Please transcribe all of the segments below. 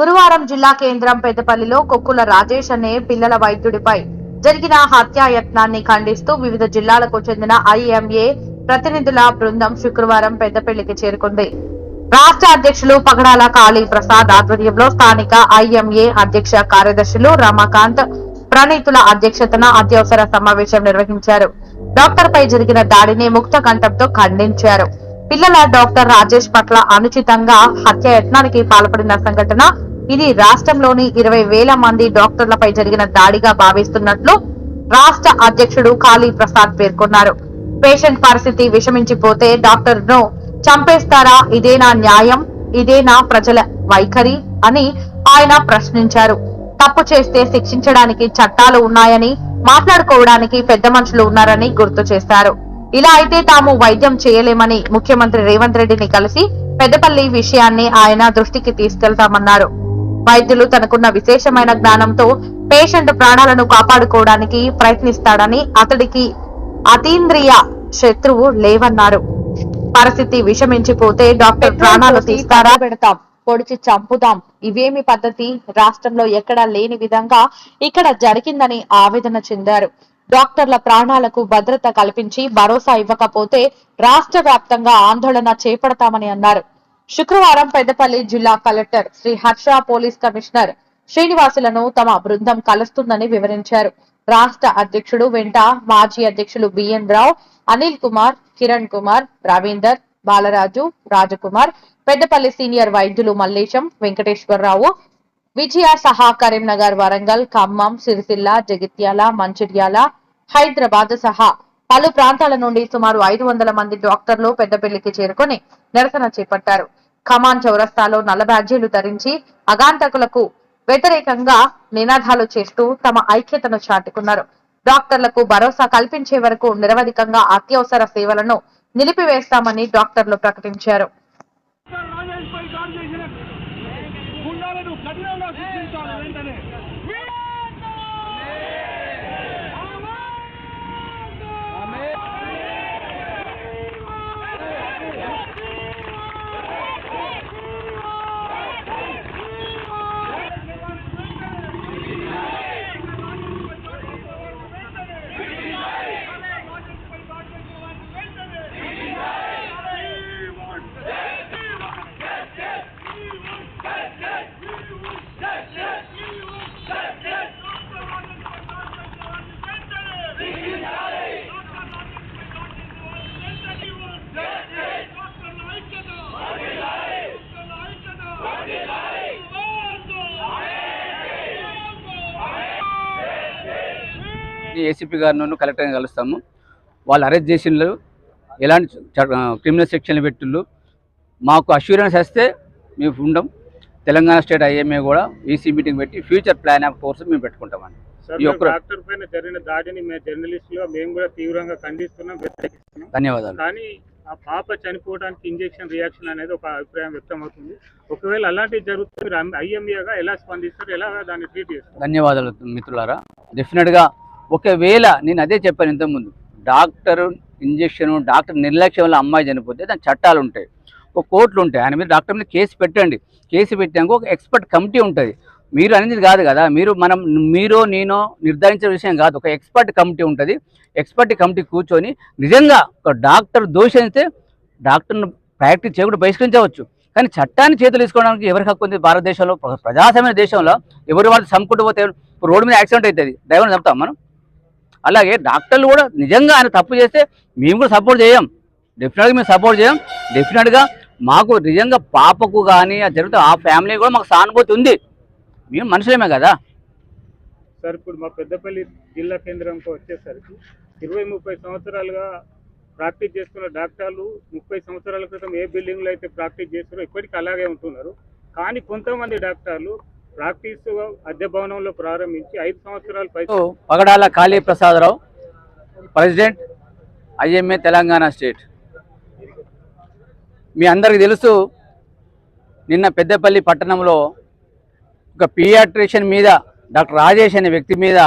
గురువారం జిల్లా కేంద్రం పెద్దపల్లిలో కొక్కుల రాజేష్ అనే పిల్లల వైద్యుడిపై జరిగిన హత్యాయత్నాన్ని ఖండిస్తూ వివిధ జిల్లాలకు చెందిన ఐఎంఏ ప్రతినిధుల బృందం శుక్రవారం పెద్దపల్లికి చేరుకుంది. రాష్ట్ర అధ్యక్షులు పగడాల కాళీ ప్రసాద్ ఆధ్వర్యంలో స్థానిక ఐఎంఏ అధ్యక్ష కార్యదర్శులు రమాకాంత్ ప్రణీతుల అధ్యక్షతన అత్యవసర సమావేశం నిర్వహించారు. డాక్టర్ పై జరిగిన దాడిని ముక్త కంఠంతో ఖండించారు. పిల్లల డాక్టర్ రాజేష్ పట్ల అనుచితంగా హత్యాయత్నానికి పాల్పడిన సంఘటన ఇది రాష్ట్రంలోని ఇరవై వేల మంది డాక్టర్లపై జరిగిన దాడిగా భావిస్తున్నట్లు రాష్ట్ర అధ్యక్షుడు కాళీ ప్రసాద్ పేర్కొన్నారు. పేషెంట్ పరిస్థితి విషమించిపోతే డాక్టర్ను చంపేస్తారా? ఇదేనా న్యాయం? ఇదేనా ప్రజల వైఖరి? అని ఆయన ప్రశ్నించారు. తప్పు చేస్తే శిక్షించడానికి చట్టాలు ఉన్నాయని మాట్లాడుకోవడానికి పెద్ద మనుషులు ఉన్నారని గుర్తు చేశారు. ఇలా అయితే తాము వైద్యం చేయలేమని ముఖ్యమంత్రి రేవంత్ రెడ్డిని కలిసి పెద్దపల్లి విషయాన్ని ఆయన దృష్టికి తీసుకెళ్తామన్నారు. వైద్యులు తనకున్న విశేషమైన జ్ఞానంతో పేషెంట్ ప్రాణాలను కాపాడుకోవడానికి ప్రయత్నిస్తాడని అతడికి అతీంద్రియ శత్రువు లేవన్నారు. పరిస్థితి విషమించిపోతే డాక్టర్ ప్రాణాలు తీస్తారా? పెడతాం పొడిచి చంపుదాం. ఇవేమి పద్ధతి? రాష్ట్రంలో ఎక్కడా లేని విధంగా ఇక్కడ జరిగిందని ఆవేదన చెందారు. డాక్టర్ల ప్రాణాలకు భద్రత కల్పించి భరోసా ఇవ్వకపోతే రాష్ట్ర వ్యాప్తంగా ఆందోళన చేపడతామని అన్నారు. శుక్రవారం పెద్దపల్లి జిల్లా collector Sri Harsha police commissioner శ్రీనివాసులను తమ బృందం కలుస్తుందని వివరించారు. రాష్ట్ర అధ్యక్షుడు వెంట మాజీ అధ్యక్షులు బిఎన్ రావు అనిల్ కుమార్ కిరణ్ కుమార్ రవీందర్ బాలరాజు రాజకుమార్ పెద్దపల్లి సీనియర్ వైద్యులు మల్లేశం వెంకటేశ్వరరావు విజయ సహా కరీంనగర్ వరంగల్ ఖమ్మం సిరిసిల్ల జగిత్యాల మంచిర్యాల హైదరాబాద్ సహా పలు ప్రాంతాల నుండి సుమారు ఐదు వందల మంది డాక్టర్లు పెద్దపల్లికి చేరుకొని నిరసన చేపట్టారు. ఖమాన్ చౌరస్తాలో నల్ల బ్యాడ్జీలు ధరించి అగాంతకులకు వ్యతిరేకంగా నినాదాలు చేస్తూ తమ ఐక్యతను చాటుకున్నారు. డాక్టర్లకు భరోసా కల్పించే వరకు నిరవధికంగా అత్యవసర సేవలను నిలిపివేస్తామని డాక్టర్లు ప్రకటించారు. ఏసీపీ గారిను కలెక్టర్ని కలుస్తాము. వాళ్ళు అరెస్ట్ చేసిండ్రు ఎలాంటి క్రిమినల్ సెక్షన్లు పెట్టిళ్ళు. మాకు అష్యూరెన్స్ వస్తే మేము ఉండం. తెలంగాణ స్టేట్ ఐఎంఏ కూడా ఈసీ మీటింగ్ పెట్టి ఫ్యూచర్ ప్లాన్ ఆఫ్ కోర్స్ మేము పెట్టుకుంటామండి. డాక్టర్ పైన జరిగిన దాడిని మేము జర్నలిస్టులుగా మేము కూడా తీవ్రంగా ఖండిస్తున్నాం ధన్యవాదాలు. కానీ ఆ పాప చనిపోవడానికి ఇంజెక్షన్ రియాక్షన్ అనేది ఒక అభిప్రాయం వ్యక్తం అవుతుంది ఒకవేళ అలాంటివి జరుగుతుంది ఐఎంఏగా ఎలా స్పందిస్తారు? ఎలా దాన్ని ట్రీట్ చేస్తారు? ధన్యవాదాలు మిత్రులారా. డెఫినెట్గా ఒకవేళ నేను అదే చెప్పాను ఇంతకుముందు డాక్టర్ ఇంజెక్షన్ డాక్టర్ నిర్లక్ష్యం వల్ల అమ్మాయి చనిపోతే దాని చట్టాలు ఉంటాయి. ఒక కోర్టులు ఉంటాయి. ఆయన మీద డాక్టర్ మీద కేసు పెట్టండి. కేసు పెట్టాక ఒక ఎక్స్పర్ట్ కమిటీ ఉంటుంది. మీరు అనేది కాదు కదా. మీరు మనం మీరు నేను నిర్ధారించే విషయం కాదు. ఒక ఎక్స్పర్ట్ కమిటీ ఉంటుంది. ఎక్స్పర్ట్ కమిటీ కూర్చొని నిజంగా ఒక డాక్టర్ దోషిస్తే డాక్టర్ను ప్రాక్టీస్ చేయకుండా బహిష్కరించవచ్చు. కానీ చట్టాన్ని చేతులు తీసుకోవడానికి ఎవరికి హక్కు ఉంది? భారతదేశంలో ప్ర- ప్రజాస్వామ్య దేశంలో ఎవరు వాళ్ళు చంపుకుంటూ పోతే రోడ్డు మీద యాక్సిడెంట్ అవుతుంది. డ్రైవర్ని చంపుతాం మనం? అలాగే డాక్టర్లు కూడా నిజంగా ఆయన తప్పు చేస్తే మేము కూడా సపోర్ట్ చేయం. డెఫినెట్గా మేము సపోర్ట్ చేయం. డెఫినెట్గా మాకు నిజంగా పాపకు కానీ అది జరుగుతుంది ఆ ఫ్యామిలీ కూడా మాకు సానుభూతి ఉంది. మేము మనుషులేమే కదా. సార్ ఇప్పుడు మా పెద్దపల్లి జిల్లా కేంద్రంకి వచ్చేసరికి ఇరవై ముప్పై సంవత్సరాలుగా ప్రాక్టీస్ చేస్తున్న డాక్టర్లు ముప్పై సంవత్సరాల క్రితం ఏ బిల్డింగ్లో అయితే ప్రాక్టీస్ చేస్తున్నారో ఇప్పటికీ అలాగే ఉంటున్నారు. కానీ కొంతమంది డాక్టర్లు ప్రాక్టీస్ అద్దె భవనంలో ప్రారంభించి ఐదు సంవత్సరాల పై Pagadala Kali Prasadarao president IMA Telangana state. మీ అందరికి తెలుసు నిన్న పెద్దపల్లి పట్టణంలో ఒక పీయాట్రిషియన్ మీద డాక్టర్ రాజేష్ అనే వ్యక్తి మీద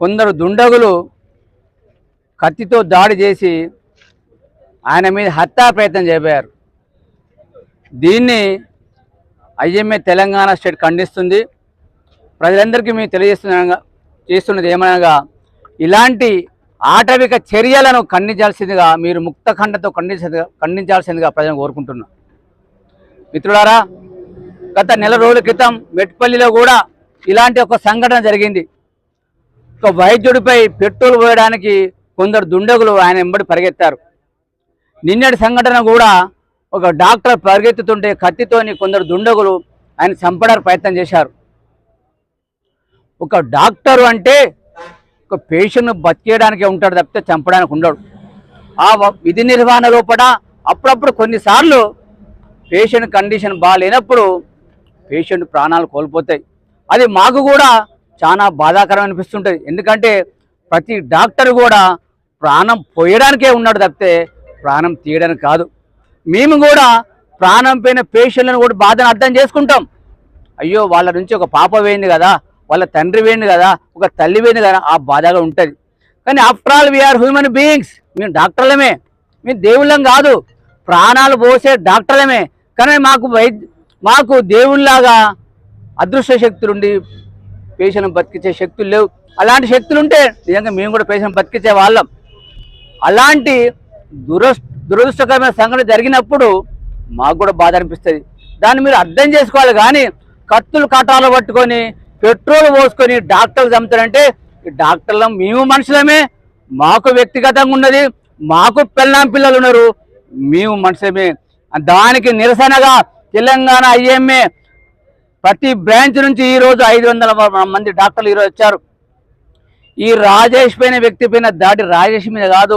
కొందరు దుండగులు కత్తితో దాడి చేసి ఆయన మీద హత్యా ప్రయత్నం చేపారు. దీన్ని ఐఎంఏ తెలంగాణ స్టేట్ ఖండిస్తుంది. ప్రజలందరికీ మేము తెలియజేస్తున్నా చేస్తున్నది ఏమనగా ఇలాంటి ఆటవిక చర్యలను ఖండించాల్సిందిగా మీరు ముక్త ఖండతో ఖండించాల్సిందిగా ఖండించాల్సిందిగా ప్రజలను కోరుకుంటున్నాం. మిత్రులారా గత నెల రోజుల క్రితం మెట్పల్లిలో కూడా ఇలాంటి ఒక సంఘటన జరిగింది. ఒక వైద్యుడిపై పెట్రోల్ పోయడానికి కొందరు దుండగులు ఆయన వెంబడి పరిగెత్తారు. నిన్నటి సంఘటన కూడా ఒక డాక్టర్ పరిగెత్తుతుంటే కత్తితోని కొందరు దుండగులు ఆయన చంపడానికి ప్రయత్నం చేశారు. ఒక డాక్టరు అంటే ఒక పేషెంట్ను బతికేయడానికే ఉంటాడు తప్పితే చంపడానికి ఉండడు. ఆ విధి నిర్వహణ లోపల అప్పుడప్పుడు కొన్నిసార్లు పేషెంట్ కండిషన్ బాగాలేనప్పుడు పేషెంట్ ప్రాణాలు కోల్పోతాయి. అది మాకు కూడా చాలా బాధాకరం అనిపిస్తుంటుంది. ఎందుకంటే ప్రతి డాక్టర్ కూడా ప్రాణం పోయడానికే ఉన్నాడు తప్పితే ప్రాణం తీయడానికి కాదు. మేము కూడా ప్రాణం పోయిన పేషెంట్లను కూడా బాధను అర్థం చేసుకుంటాం. అయ్యో వాళ్ళ నుంచి ఒక పాప వేయింది కదా వాళ్ళ తండ్రి వేయింది కదా ఒక తల్లి వేయింది కదా ఆ బాధగా ఉంటుంది. కానీ after all we're human beings మేము డాక్టర్లమే. మేము దేవుళ్ళం కాదు. ప్రాణాలు పోసే డాక్టర్లమే. కానీ మాకు మాకు దేవుళ్ళలాగా అదృష్ట శక్తులుండి పేషెంట్ బతికించే శక్తులు లేవు. అలాంటి శక్తులు ఉంటే నిజంగా మేము కూడా పేషెంట్ బతికించే వాళ్ళం. అలాంటి దురస్ దురదృష్టకరమైన సంఘటన జరిగినప్పుడు మాకు కూడా బాధ అనిపిస్తుంది. దాన్ని మీరు అర్థం చేసుకోవాలి కానీ కత్తులు కటాలు పట్టుకొని పెట్రోల్ పోసుకొని డాక్టర్లు చంపుతారంటే ఈ డాక్టర్లు మేము మనుషులమే మాకు వ్యక్తిగతంగా ఉన్నది మాకు పెళ్ళాం పిల్లలు ఉన్నారు మేము మనుషులమే. దానికి నిరసనగా తెలంగాణ ఐఎంఏ ప్రతి బ్రాంచ్ నుంచి ఈరోజు ఐదు వందల మంది డాక్టర్లు ఈరోజు వచ్చారు. ఈ రాజేష్ పైన వ్యక్తి పైన దాడి రాజేష్ మీద కాదు.